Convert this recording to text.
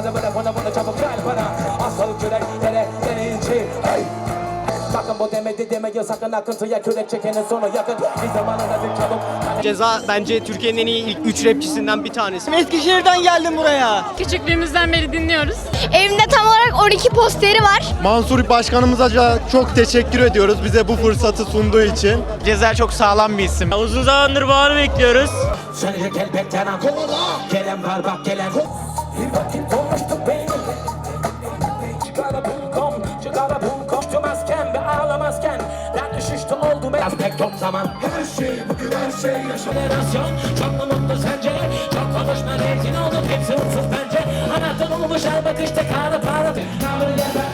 Hadi böyle bunu bunu çabuk gel bana Asıl küreklere deneyince hey. Bakın bu demedi demeyin sakın akıntıya kürek çekenin sonu yakın Bir zamanında bir çabuk Ceza bence Türkiye'nin en iyi ilk 3 rapçisinden bir tanesi. Eskişehir'den geldim buraya. Küçüklüğümüzden beri dinliyoruz. Evimde tam olarak 12 posteri var. Mansur Başkanımıza çok teşekkür ediyoruz bize bu fırsatı sunduğu için. Ceza çok sağlam bir isim. Uzun zamandır bu anı bekliyoruz. Sönecek elbet yanan Gelen var bak gelen Bir vakit bulkom, çıkara bulkom Tümezken ve ağlamazken. Ben düşüştü oldu biraz pek çok zaman. Her şey bugün her şey yaşa Jenerasyon çok mu mutlu sence? Çok konuşma rezil olduk hepsi unsuz bence. Anahtar olmuş her bakışta kağıdı para. Tavrı